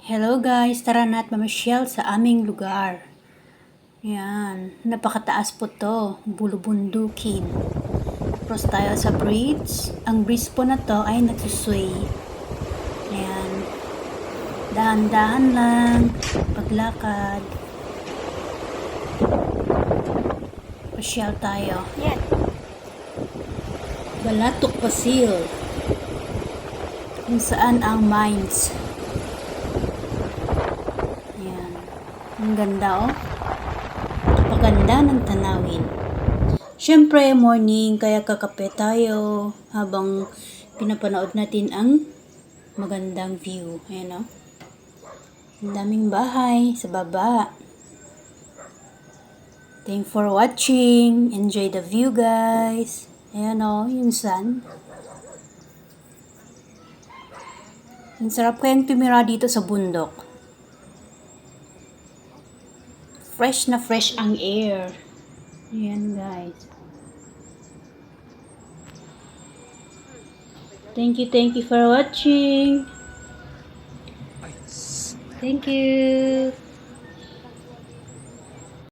Hello guys, tara na at mamasyal sa aming lugar. Yan, napakataas po to, bulubundukin. Cross tayo sa bridge. Ang bridge po na to ay nagsusway. Ayan, dahan-dahan lang, paglakad. Pasyal tayo. Yan. Balatok Pasil. Kung saan ang mines. Ayan. Ang ganda oh. Napaganda ng tanawin. Siyempre, morning, kaya kakape tayo habang pinapanood natin ang magandang view. Ayan oh. Ang daming bahay sa baba. Thank for watching. Enjoy the view, guys. Ayan o, yung sun. Ang sarap kayang tumira dito sa bundok. Fresh na fresh ang air. Ayan, guys. Thank you, thank you for watching. Thank you.